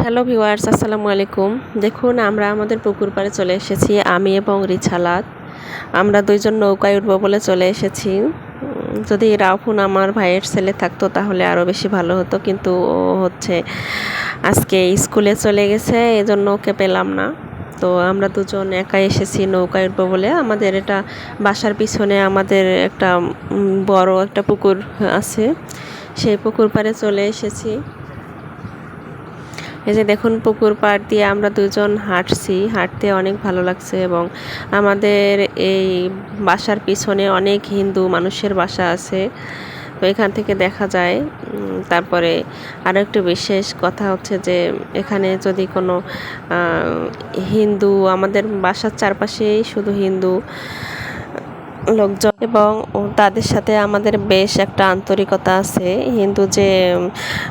Hello viewers, আসসালামু আলাইকুম। দেখুন, আমরা আমাদের পুকুর পাড়ে চলে এসেছি, আমি এবং রিছালাত। আমরা দুইজন নৌকায় উঠবো বলে চলে এসেছি। যদি রাহুন আমার ভাইয়ের ছেলে থাকতো তাহলে আরও বেশি ভালো হতো, কিন্তু ও হচ্ছে আজকে স্কুলে চলে গেছে, এজন্য ওকে পেলাম না। তো আমরা দুজন একাই এসেছি নৌকায় উঠবো বলে। আমাদের এটা বাসার পিছনে আমাদের একটা বড় একটা পুকুর আছে। সেই পুকুর পাড়ে চলে এসেছি। এই যে দেখুন, পুকুর পাড় দিয়ে আমরা দুজন হাঁটছি। হাঁটতে অনেক ভালো লাগছে এবং আমাদের এই বাসার পিছনে অনেক হিন্দু মানুষের বাসা আছে। তো এখান থেকে দেখা যায়। তারপরে আরও একটু বিশেষ কথা হচ্ছে যে, এখানে যদি কোনো হিন্দু আমাদের বাসার চারপাশেই শুধু হিন্দু লোকজন এবং তাদের সাথে আমাদের বেশ একটা আন্তরিকতা আছে। হিন্দু যে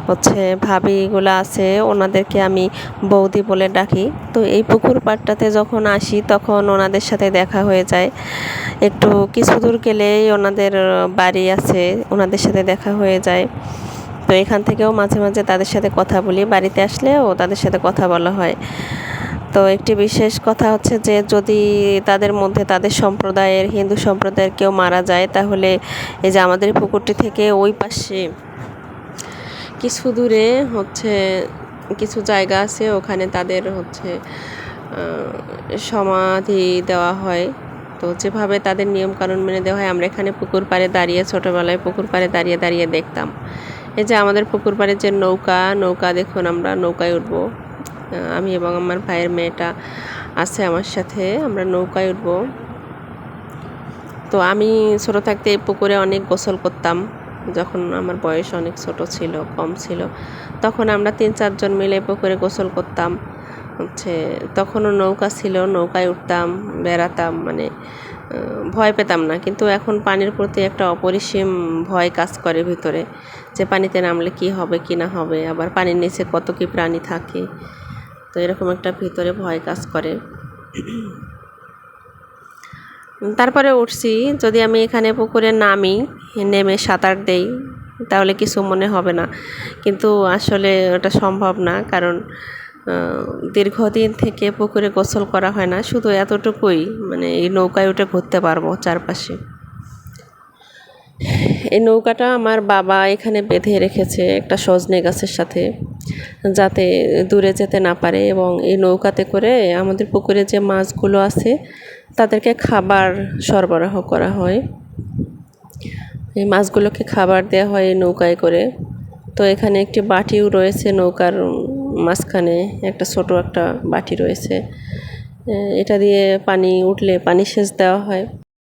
হচ্ছে ভাবিগুলো আছে, ওনাদেরকে আমি বৌদি বলে ডাকি। তো এই পুকুর পাড়টাতে যখন আসি, তখন ওনাদের সাথে দেখা হয়ে যায়। একটু কিছু দূর গেলেই ওনাদের বাড়ি আছে, ওনাদের সাথে দেখা হয়ে যায়। তো এখান থেকেও মাঝে মাঝে তাদের সাথে কথা বলি। বাড়িতে আসলেও তাদের সাথে কথা বলা হয়। তো একটি বিশেষ কথা হচ্ছে যে যদি তাদের মধ্যে তাদের সম্প্রদায়ের, হিন্দু সম্প্রদায়ের কেউ মারা যায়, তাহলে এই যে আমাদের পুকুরটি থেকে ওই পাশে কিছু দূরে হচ্ছে কিছু জায়গা আছে, ওখানে তাদের হচ্ছে সমাধি দেওয়া হয়। তো যেভাবে তাদের নিয়ম কানুন মেনে দেওয়া হয়, আমরা এখানে পুকুর পাড়ে দাঁড়িয়ে, ছোটোবেলায় পুকুর পাড়ে দাঁড়িয়ে দাঁড়িয়ে দেখতাম। এই যে আমাদের পুকুর পাড়ে যে নৌকা নৌকা দেখুন আমরা, নৌকায় উঠবো। আমি এবং আমার ভাইয়ের মেয়েটা আছে আমার সাথে, আমরা নৌকায় উঠবো। তো আমি ছোট থাকতে এই পুকুরে অনেক গোসল করতাম, যখন আমার বয়স অনেক ছোট ছিল, কম ছিল। তখন আমরা তিন চারজন মিলে পুকুরে গোসল করতাম। হচ্ছে, তখনও নৌকা ছিল, নৌকায় উঠতাম, বেড়াতাম মানে ভয় পেতাম না। কিন্তু এখন পানির প্রতি একটা অপরিসীম ভয় কাজ করে ভিতরে, যে পানিতে নামলে কি হবে, কি না হবে, আবার পানির নিচে কত কি প্রাণী থাকে। তো এরকম একটা ভিতরে ভয় কাজ করে। তারপরে উঠছি, যদি আমি এখানে পুকুরে নামি, নেমে সাঁতার দেই, তাহলে কিছু মনে হবে না। কিন্তু আসলে ওটা সম্ভব না, কারণ দীর্ঘদিন থেকে পুকুরে গোসল করা হয় না, শুধু এতটুকুই মানে এই নৌকায় উঠে ঘুরতে পারব চারপাশে। এই নৌকাটা আমার বাবা এখানে বেঁধে রেখেছে একটা সজনে গাছের সাথে, যাতে দূরে যেতে না পারে এবং এই নৌকাতে করে আমাদের পুকুরে যে মাছগুলো আছে, তাদেরকে খাবার সরবরাহ করা হয়। এই মাছগুলোকে খাবার দেওয়া হয় এই নৌকায় করে। তো এখানে একটি বাটিও রয়েছে নৌকার মাঝখানে, একটা ছোট একটা বাটি রয়েছে। এটা দিয়ে পানি উঠলে পানি সেচ দেওয়া হয়।